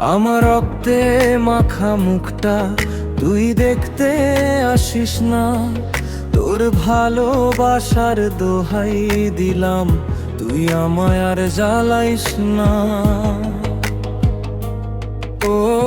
আমার রক্তে মাখা মুখটা তুই দেখতে আসিস না। তোর ভালোবাসার দোহাই দিলাম, তুই আমায় আর জ্বালাইস না। ও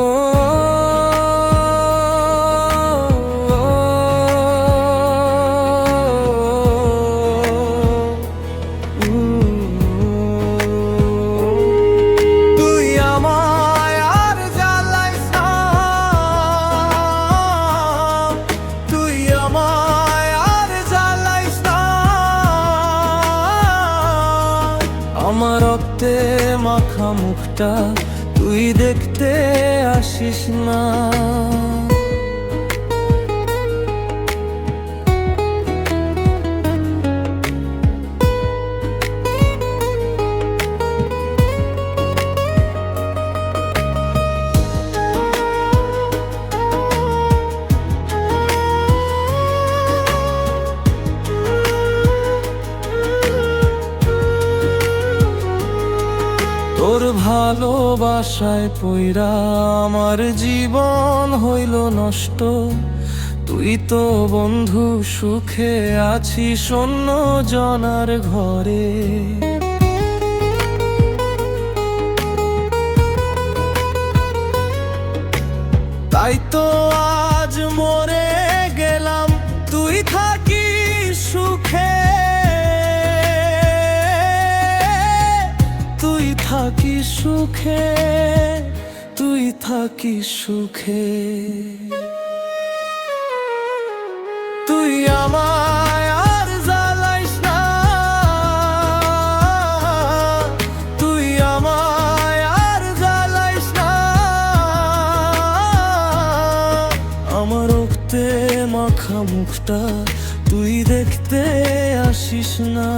রক্তে মাখা মুখটা তুই দেখতে আসিস না। তোর ভালোবাসায় পইরা আমার জীবন হইল নষ্ট। তুই তো বন্ধু, সুখে আছি শূন্য জনার ঘরে। তাই তো থাকিস সুখে, তুই থাকি সুখে। তুই আমায় আর জ্বালাইস না। তুই আমায় আর জ্বালাইস না। আমার রক্তে মাখা মুখটা তুই দেখতে আসিস না।